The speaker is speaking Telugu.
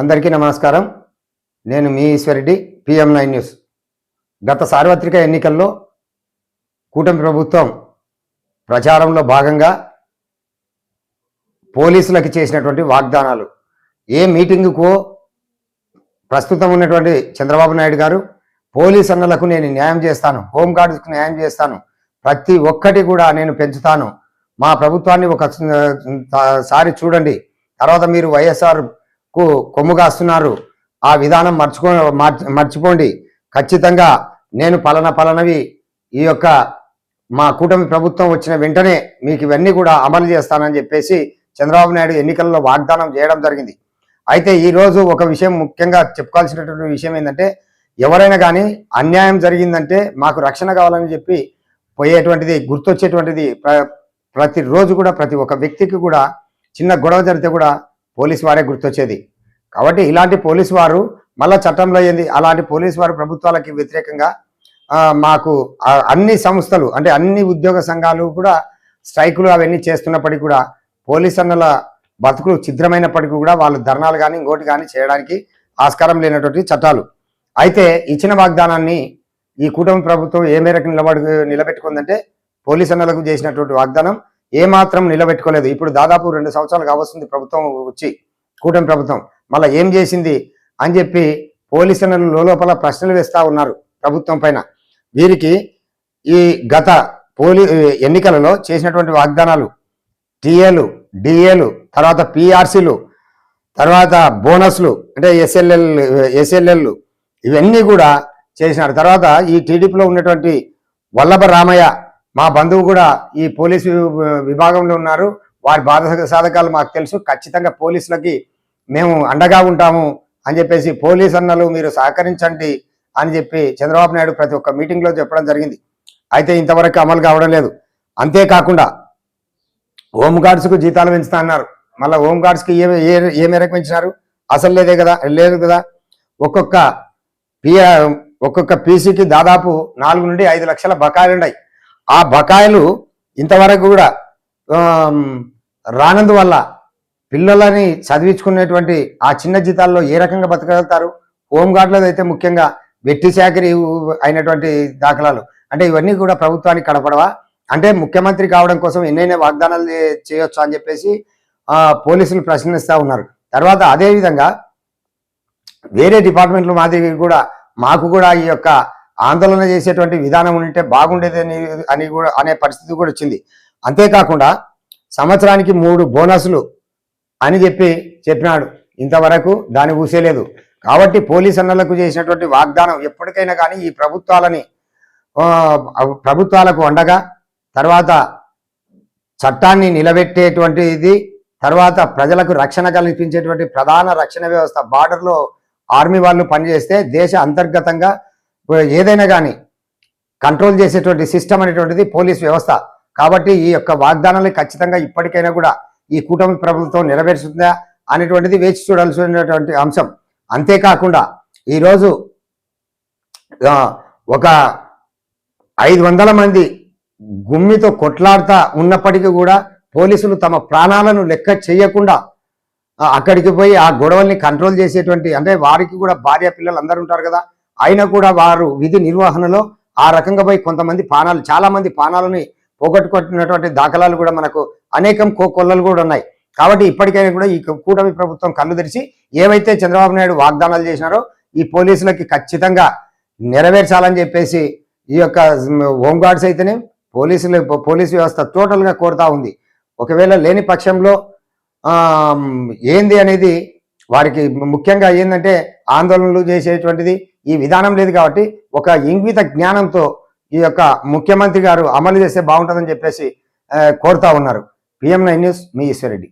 అందరికీ నమస్కారం. నేను మీ ఈశ్వరెడ్డి పిఎం నైన్ న్యూస్. గత సార్వత్రిక ఎన్నికల్లో కూటమి ప్రభుత్వం ప్రచారంలో భాగంగా పోలీసులకు చేసినటువంటి వాగ్దానాలు ఏ మీటింగుకో ప్రస్తుతం ఉన్నటువంటి చంద్రబాబు నాయుడు గారు పోలీస్ అన్నలకు నేను న్యాయం చేస్తాను హోంగార్డ్స్కి న్యాయం చేస్తాను ప్రతి ఒక్కటి కూడా నేను పెంచుతాను. మా ప్రభుత్వాన్ని ఒక సారి చూడండి. తర్వాత మీరు వైఎస్ఆర్ కు కొమ్ము కాస్తున్నారు. ఆ విధానం మర్చుకో మర్చిపోండి. ఖచ్చితంగా నేను పలన పలనవి ఈ యొక్క మా కూటమి ప్రభుత్వం వచ్చిన వెంటనే మీకు ఇవన్నీ కూడా అమలు చేస్తానని చెప్పేసి చంద్రబాబు నాయుడు ఎన్నికల్లో వాగ్దానం చేయడం జరిగింది. అయితే ఈరోజు ఒక విషయం ముఖ్యంగా చెప్పుకోవాల్సినటువంటి విషయం ఏంటంటే ఎవరైనా కానీ అన్యాయం జరిగిందంటే మాకు రక్షణ కావాలని చెప్పి పోయేటువంటిది గుర్తొచ్చేటువంటిది ప్ర- ప్రతిరోజు కూడా ప్రతి ఒక్క వ్యక్తికి కూడా చిన్న గొడవ జరిగితే కూడా పోలీసు వారే గుర్తొచ్చేది. కాబట్టి ఇలాంటి పోలీసు వారు మళ్ళా చట్టంలో ఏంది? అలాంటి పోలీసు వారు ప్రభుత్వాలకి వ్యతిరేకంగా మాకు అన్ని సంస్థలు అంటే అన్ని ఉద్యోగ సంఘాలు కూడా స్ట్రైకులు అవన్నీ చేస్తున్నప్పటికీ కూడా పోలీస్ అన్నల బతుకులు ఛిద్రమైనప్పటికీ కూడా వాళ్ళు ధర్నాలు కానీ ఇంకోటి కానీ చేయడానికి ఆస్కారం లేనటువంటి చట్టాలు. అయితే ఇచ్చిన వాగ్దానాన్ని ఈ కూటమి ప్రభుత్వం ఏ మేరకు నిలబడి నిలబెట్టుకుందంటే పోలీస్ అన్నలకు చేసినటువంటి వాగ్దానం ఏ మాత్రం నిలబెట్టుకోలేదు. ఇప్పుడు దాదాపు రెండు సంవత్సరాలు కావస్తుంది ప్రభుత్వం వచ్చి కూటమి ప్రభుత్వం. మళ్ళీ ఏం చేసింది అని చెప్పి పోలీసులను లోపల ప్రశ్నలు వేస్తూ ఉన్నారు ప్రభుత్వం పైన. వీరికి ఈ గత పోలీ ఎన్నికలలో చేసినటువంటి వాగ్దానాలు టీఏలు డిఏలు తర్వాత పిఆర్సీలు తర్వాత బోనస్లు అంటే ఎస్ఎల్ఎల్ ఎస్ఎల్ఎల్ ఇవన్నీ కూడా చేసినారు. తర్వాత ఈ టీడీపీలో ఉన్నటువంటి వల్లభ రామయ్య మా బంధువు కూడా ఈ పోలీసు విభాగంలో ఉన్నారు. వారి బాధ సాధకాలు మాకు తెలుసు. ఖచ్చితంగా పోలీసులకి మేము అండగా ఉంటాము అని చెప్పేసి పోలీస్ అన్నలు మీరు సహకరించండి అని చెప్పి చంద్రబాబు నాయుడు ప్రతి ఒక్క మీటింగ్లో చెప్పడం జరిగింది. అయితే ఇంతవరకు అమలు కావడం లేదు. అంతేకాకుండా హోమ్ గార్డ్స్కు జీతాలు పెంచుతా అన్నారు. మళ్ళీ హోమ్ గార్డ్స్కి ఏ ఏ మేరకు పెంచినారు? అసలు లేదే కదా లేదు కదా. ఒక్కొక్క పి ఒక్కొక్క పీసీకి దాదాపు నాలుగు నుండి ఐదు లక్షల బకాయిలు ఉన్నాయి ఆ బకాయిలు ఇంతవరకు కూడా రానందు రానందువల్ల పిల్లలని చదివించుకునేటువంటి ఆ చిన్న జీతాల్లో ఏ రకంగా బతకగలుగుతారు? హోంగార్డులది అయితే ముఖ్యంగా వెట్టి చాకరీ అయినటువంటి దాఖలాలు. అంటే ఇవన్నీ కూడా ప్రభుత్వానికి కడపడవా అంటే ముఖ్యమంత్రి కావడం కోసం ఎన్నైనా వాగ్దానాలు చేయొచ్చు అని చెప్పేసి పోలీసులు ప్రశ్నిస్తూ ఉన్నారు. తర్వాత అదేవిధంగా వేరే డిపార్ట్మెంట్ల మాదిరి కూడా మాకు కూడా ఈ యొక్క ఆందోళన చేసేటువంటి విధానం ఉంటే బాగుండేది అని అని కూడా అనే పరిస్థితి కూడా వచ్చింది. అంతేకాకుండా సంవత్సరానికి మూడు బోనస్లు అని చెప్పి చెప్పినాడు. ఇంతవరకు దాన్ని ఊసేలేదు కాబట్టి పోలీస్ అన్నలకు చేసినటువంటి వాగ్దానం ఎప్పటికైనా కానీ ఈ ప్రభుత్వాలని ప్రభుత్వాలకు అండగా తర్వాత చట్టాన్ని నిలబెట్టేటువంటిది తర్వాత ప్రజలకు రక్షణ కల్పించేటువంటి ప్రధాన రక్షణ వ్యవస్థ బార్డర్లో ఆర్మీ వాళ్ళు పనిచేస్తే దేశ అంతర్గతంగా ఏదైనా కానీ కంట్రోల్ చేసేటువంటి సిస్టమ్ అనేటువంటిది పోలీస్ వ్యవస్థ. కాబట్టి ఈ యొక్క వాగ్దానాలు ఖచ్చితంగా ఇప్పటికైనా కూడా ఈ కూటమి ప్రభుత్వం నెరవేరుస్తుందా అనేటువంటిది వేచి చూడాల్సినటువంటి అంశం. అంతేకాకుండా ఈరోజు ఒక ఐదు వందల మంది గుమ్మితో కొట్లాడుతా ఉన్నప్పటికీ కూడా పోలీసులు తమ ప్రాణాలను లెక్క చేయకుండా అక్కడికి పోయి ఆ గొడవల్ని కంట్రోల్ చేసేటువంటి అంటే వారికి కూడా భార్య పిల్లలు అందరూ ఉంటారు కదా అయినా కూడా వారు విధి నిర్వహణలో ఆ రకంగా పోయి కొంతమంది పానాలు చాలా మంది పానాలని పోగొట్టుకుంటున్నటువంటి దాఖలాలు కూడా మనకు అనేకం కోకొల్లలు కూడా ఉన్నాయి. కాబట్టి ఇప్పటికైనా కూడా ఈ కూటమి ప్రభుత్వం కళ్ళు తెరిచి ఏవైతే చంద్రబాబు నాయుడు వాగ్దానాలు చేసినారో ఈ పోలీసులకి ఖచ్చితంగా నెరవేర్చాలని చెప్పేసి ఈ యొక్క హోంగార్డ్స్ అయితేనే పోలీసులు పోలీస్ వ్యవస్థ టోటల్గా కోరుతా ఉంది. ఒకవేళ లేని పక్షంలో ఏంది అనేది వారికి ముఖ్యంగా ఏంటంటే ఆందోళనలు చేసేటువంటిది ఈ విధానం లేదు కాబట్టి ఒక ఇంగిత జ్ఞానంతో ఈ యొక్క ముఖ్యమంత్రి గారు అమలు చేస్తే బాగుంటుందని చెప్పేసి కోరుతా ఉన్నారు. పిఎం నైన్ న్యూస్ మీ ఈశ్వరెడ్డి